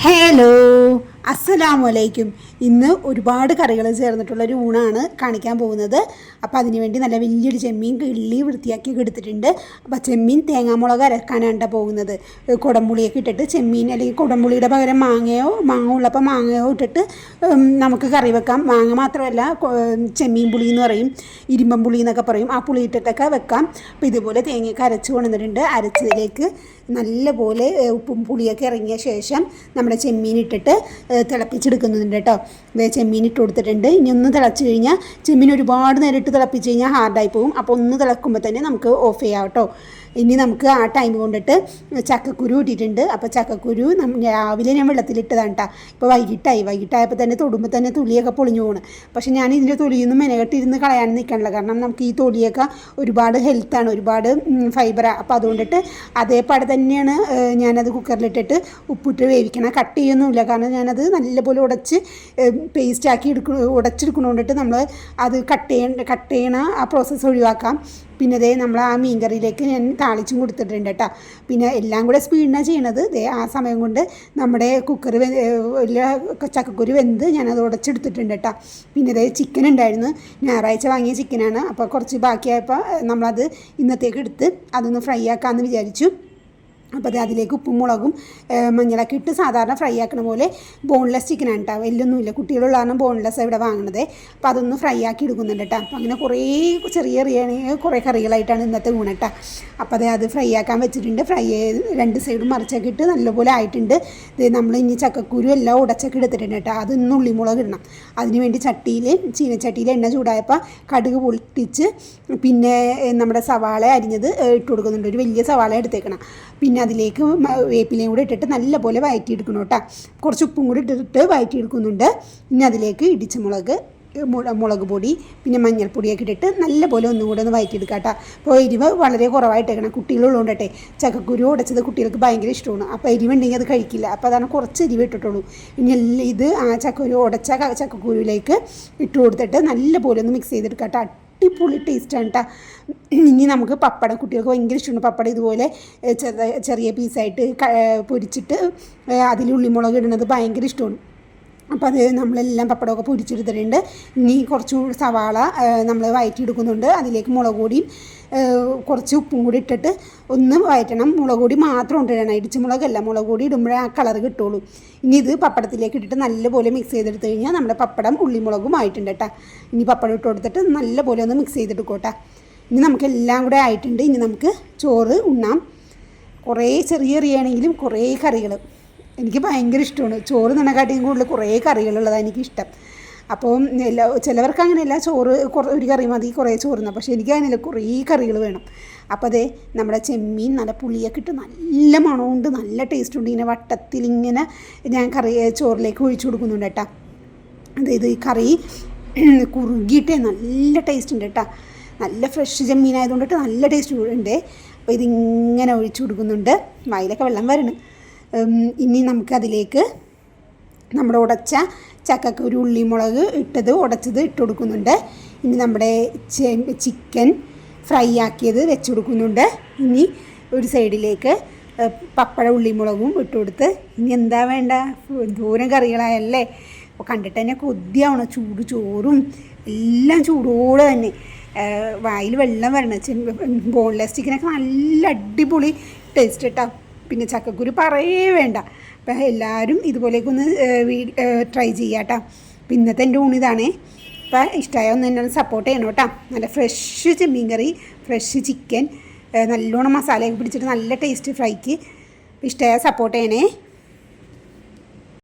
Hello. അസ്സലാമു അലൈക്കും. ഇന്ന് ഒരുപാട് കറികൾ ചേർന്നിട്ടുള്ള ഒരു ഊണാണ് കാണിക്കാൻ പോകുന്നത്. അപ്പോൾ അതിനുവേണ്ടി നല്ല വലിയൊരു ചെമ്മീൻ കിള്ളി വൃത്തിയാക്കി എടുത്തിട്ടുണ്ട്. അപ്പോൾ ചെമ്മീൻ തേങ്ങാമുളക് അരക്കാനാണ് പോകുന്നത്. കുടംപുളിയൊക്കെ ഇട്ടിട്ട് ചെമ്മീൻ അല്ലെങ്കിൽ കുടംപുളിയുടെ പകരം മാങ്ങയോ മാങ്ങ ഉള്ളപ്പോൾ മാങ്ങയോ ഇട്ടിട്ട് നമുക്ക് കറി വെക്കാം. മാങ്ങ മാത്രമല്ല ചെമ്മീൻ പുളി എന്ന് പറയും. ഇരുമ്പം പുളി എന്നൊക്കെ പറയും. ആ പുളി ഇട്ടിട്ടൊക്കെ വെക്കാം. അപ്പോൾ ഇതുപോലെ തേങ്ങയൊക്കെ അരച്ച് കൊണ്ടുവന്നിട്ടുണ്ട്. അരച്ചതിലേക്ക് നല്ലപോലെ ഉപ്പും പുളിയൊക്കെ ഇറങ്ങിയ ശേഷം നമ്മുടെ ചെമ്മീൻ ഇട്ടിട്ട് തിളപ്പിച്ചെടുക്കുന്നുണ്ട് കേട്ടോ. ഇതേ ചെമ്മീൻ ഇട്ട് കൊടുത്തിട്ടുണ്ട്. ഇനി ഒന്ന് തിളച്ച് കഴിഞ്ഞാൽ ചെമ്മീൻ ഒരുപാട് നേരം ഇട്ട് തിളപ്പിച്ച് കഴിഞ്ഞാൽ ഹാർഡായി പോകും അപ്പോൾ ഒന്ന് തിളക്കുമ്പോൾ തന്നെ നമുക്ക് ഓഫ് ചെയ്യാം കേട്ടോ. ഇനി നമുക്ക് ആ ടൈം കൊണ്ടിട്ട് ചക്കക്കുരു ഇട്ടിട്ടുണ്ട് അപ്പോൾ ചക്കക്കുരു രാവിലെ ഞാൻ വെള്ളത്തിലിട്ടതാണ് കേട്ടോ. ഇപ്പോൾ വൈകിട്ടായി. വൈകിട്ടായപ്പോൾ തന്നെ തൊടുമ്പോൾ തന്നെ തൊലിയൊക്കെ പൊളിഞ്ഞു പോണ്. പക്ഷേ ഞാൻ ഇതിന്റെ തൊലിയൊന്നും മെനകെട്ടിരുന്ന് കളയാൻ നിൽക്കണില്ല. കാരണം നമുക്ക് ഈ തൊലിയൊക്കെ ഒരുപാട് ഹെൽത്താണ് ഒരുപാട് ഫൈബറാണ് അപ്പോൾ അതുകൊണ്ടിട്ട് അതേപാടെ തന്നെയാണ് ഞാനത് കുക്കറിലിട്ടിട്ട് ഉപ്പിട്ട് വേവിക്കണം. കട്ട് ചെയ്യൊന്നുമില്ല. കാരണം ഞാനത് നല്ലപോലെ ഉടച്ച് പേസ്റ്റാക്കി എടുക്ക ഉടച്ചെടുക്കണോണ്ടിട്ട് നമ്മൾ അത് കട്ട് ചെയ്യേണ്ട കട്ട് ചെയ്യണ ആ പ്രോസസ്സ് ഒഴിവാക്കാം. പിന്നെ ദേ നമ്മൾ ആ മീൻ കറിയിലേക്ക് ഞാൻ താളിച്ചും കൊടുത്തിട്ടുണ്ട് കേട്ടോ. പിന്നെ എല്ലാം കൂടെ സ്പീഡിനാണ് ചെയ്യണത്. ദേ ആ സമയം കൊണ്ട് നമ്മുടെ കുക്കർ ചക്കക്കുരു വെന്ത് ഞാനത് ഉടച്ചെടുത്തിട്ടുണ്ട് കേട്ടോ. പിന്നെ ദേ ചിക്കൻ ഉണ്ടായിരുന്നു. ഞായറാഴ്ച വാങ്ങിയ ചിക്കനാണ് അപ്പോൾ കുറച്ച് ബാക്കിയായപ്പോൾ നമ്മളത് ഇന്നത്തേക്ക് എടുത്ത് അതൊന്ന് ഫ്രൈ ആക്കാമെന്ന് വിചാരിച്ചു. അപ്പോൾ അത് അതിലേക്ക് ഉപ്പും മുളകും മഞ്ഞളൊക്കെ ഇട്ട് സാധാരണ ഫ്രൈ ആക്കണ പോലെ ബോൺലെസ് ചിക്കനാണ് കേട്ടോ വലിയൊന്നുമില്ല. കുട്ടികളുള്ള കാരണം ബോൺലെസ് ഇവിടെ വാങ്ങണത്. അപ്പോൾ അതൊന്ന് ഫ്രൈ ആക്കി എടുക്കുന്നുണ്ട് കേട്ടോ അപ്പോൾ അങ്ങനെ കുറേ ചെറിയ ചെറിയ കുറേ കറികളായിട്ടാണ് ഇന്നത്തെ ഊണ് കേട്ടോ അപ്പോൾ അത് അത് ഫ്രൈ ആക്കാൻ വെച്ചിട്ടുണ്ട്. ഫ്രൈ രണ്ട് സൈഡും മറിച്ചൊക്കെ ഇട്ട് നല്ലപോലെ ആയിട്ടുണ്ട്. ഇത് നമ്മൾ ഇനി ചക്കക്കുരു എല്ലാം ഉടച്ചൊക്കെ എടുത്തിട്ടുണ്ട് കേട്ടോ അത് ഇന്ന് ഉള്ളിമുളക് ഇടണം. അതിന് വേണ്ടി ചട്ടിയിൽ ചീനച്ചട്ടിയിൽ എണ്ണ ചൂടായപ്പോൾ കടുക് പൊട്ടിച്ച് പിന്നെ നമ്മുടെ സവാള അരിഞ്ഞത് ഇട്ട് കൊടുക്കുന്നുണ്ട്. ഒരു വലിയ സവാള എടുത്തേക്കണം. പിന്നെ അതിലേക്ക് വേപ്പിലയും കൂടെ ഇട്ടിട്ട് നല്ലപോലെ വഴറ്റിയെടുക്കണം കേട്ടോ. കുറച്ച് ഉപ്പും കൂടി ഇട്ടിട്ട് വഴറ്റിയെടുക്കുന്നുണ്ട് പിന്നെ അതിലേക്ക് ഇടിച്ച മുളക് പൊടി പിന്നെ മഞ്ഞൾപ്പൊടിയൊക്കെ ഇട്ടിട്ട് നല്ലപോലെ ഒന്നും കൂടെ ഒന്ന് വഴറ്റിയെടുക്കാം കേട്ടോ. അപ്പോൾ എരിവ് വളരെ കുറവായിട്ടേക്കണം. കുട്ടികളുള്ളതുകൊണ്ടട്ടെ ചക്കക്കുരു ഉടച്ചത് കുട്ടികൾക്ക് ഭയങ്കര ഇഷ്ടമാണ്. അപ്പോൾ എരിവുണ്ടെങ്കിൽ അത് കഴിക്കില്ല. അപ്പോൾ അതാണ് കുറച്ച് എരിവ് ഇട്ടിട്ടുള്ളൂ. ഇനി ഇത് ആ ചക്കക്കുരു ഉടച്ച ചക്കക്കുരുവിലേക്ക് ഇട്ട് കൊടുത്തിട്ട് നല്ലപോലെ ഒന്ന് മിക്സ് ചെയ്തെടുക്കാം കേട്ടോ. അടിപൊളി ടേസ്റ്റാണ് കേട്ടോ ഇനി നമുക്ക് പപ്പടം. കുട്ടികൾക്ക് ഭയങ്കര ഇഷ്ടമാണ് പപ്പടം ഇതുപോലെ ചെറിയ ചെറിയ പീസായിട്ട് പൊരിച്ചിട്ട് അതിൽ ഉള്ളിമുളക് ഇടുന്നത് ഭയങ്കര ഇഷ്ടമാണ് അപ്പോൾ അത് നമ്മളെല്ലാം പപ്പടമൊക്കെ പൊരിച്ചെടുത്തിട്ടുണ്ട്. ഇനി കുറച്ച് സവാള നമ്മൾ വയറ്റിയെടുക്കുന്നുണ്ട്. അതിലേക്ക് മുളക് പൊടിയും കുറച്ച് ഉപ്പും കൂടി ഇട്ടിട്ട് ഒന്ന് വയറ്റണം. മുളക് പൊടി മാത്രം ഇടണം. ഇടിച്ച് മുളകല്ല. മുളക് പൊടി ഇടുമ്പോഴേ ആ കളർ കിട്ടുള്ളൂ. ഇനി ഇത് പപ്പടത്തിലേക്ക് ഇട്ടിട്ട് നല്ലപോലെ മിക്സ് ചെയ്തെടുത്ത് കഴിഞ്ഞാൽ നമ്മുടെ പപ്പടം ഉള്ളിമുളകും ആയിട്ടുണ്ട് കേട്ടോ ഇനി പപ്പടം ഇട്ട് കൊടുത്തിട്ട് നല്ലപോലെ ഒന്ന് മിക്സ് ചെയ്തെടുക്കോട്ടെ. ഇനി നമുക്ക് എല്ലാം കൂടെ ആയിട്ടുണ്ട്. ഇനി നമുക്ക് ചോറ് ഉണ്ണാം. കുറേ ചെറിയ ചെറിയാണെങ്കിലും കുറേ കറികൾ എനിക്ക് ഭയങ്കര ഇഷ്ടമാണ്. ചോറ് നിന്നക്കാട്ടിയും കൂടുതൽ കുറേ കറികളുള്ളതാണ് എനിക്കിഷ്ടം. അപ്പോൾ എല്ലാ ചിലവർക്ക് അങ്ങനെയല്ല ചോറ് കുറേ ഒരു കറി മതി കുറേ ചോറുന്ന പക്ഷേ എനിക്ക് അങ്ങനെയല്ല കുറേ കറികൾ വേണം. അപ്പോൾ അതെ നമ്മുടെ ചെമ്മീൻ നല്ല പുളിയൊക്കെ ഇട്ട് നല്ല മണമുണ്ട് നല്ല ടേസ്റ്റ് ഉണ്ട്. ഇങ്ങനെ വട്ടത്തിൽ ഇങ്ങനെ ഞാൻ കറി ചോറിലേക്ക് ഒഴിച്ചു കൊടുക്കുന്നുണ്ട് കേട്ടോ. അതായത് ഈ കറി കുറുകിയിട്ടേ നല്ല ടേസ്റ്റ് ഉണ്ട് കേട്ടോ. നല്ല ഫ്രഷ് ചെമ്മീൻ ചെമ്മീനായതുകൊണ്ടിട്ട് നല്ല ടേസ്റ്റ് ഉണ്ട്. അപ്പോൾ ഇതിങ്ങനെ ഒഴിച്ചു കൊടുക്കുന്നുണ്ട്. വായിലൊക്കെ വെള്ളം വരണം. ഇനി നമുക്കതിലേക്ക് നമ്മുടെ ഉടച്ച ചക്കക്കുരു ഉള്ളിമുളക് ഇട്ടത് ഉടച്ചത് ഇട്ട് കൊടുക്കുന്നുണ്ട്. ഇനി നമ്മുടെ ചിക്കൻ ഫ്രൈ ആക്കിയത് വെച്ച് കൊടുക്കുന്നുണ്ട്. ഇനി ഒരു സൈഡിലേക്ക് പപ്പട ഉള്ളിമുളകും ഇട്ട് കൊടുത്ത്. ഇനി എന്താ വേണ്ട? ദൂരം കറികളായല്ലേ. അപ്പോൾ കണ്ടിട്ട് തന്നെ കൊതിയാവണം. ചൂട് ചോറും എല്ലാം ചൂടോടെ തന്നെ. വായിൽ വെള്ളം വരണം. ബോൺലെസ് ചിക്കനൊക്കെ നല്ല അടിപൊളി ടേസ്റ്റ് കേട്ടോ പിന്നെ ചക്കക്കുരു പറയേ വേണ്ട. അപ്പം എല്ലാവരും ഇതുപോലെയൊക്കെ ഒന്ന് ട്രൈ ചെയ്യാം കേട്ടോ അപ്പം ഇന്നത്തെ എന്റെ ഊണിതാണേ അപ്പം ഇഷ്ടമായ ഒന്ന് എന്നെ സപ്പോർട്ട് ചെയ്യണം കേട്ടോ. നല്ല ഫ്രഷ് ചെമ്മീൻ കറി ഫ്രഷ് ചിക്കൻ നല്ലോണം മസാലയൊക്കെ പിടിച്ചിട്ട് നല്ല ടേസ്റ്റ് ഫ്രൈക്ക് ഇഷ്ടമായ സപ്പോർട്ട് ചെയ്യണേ.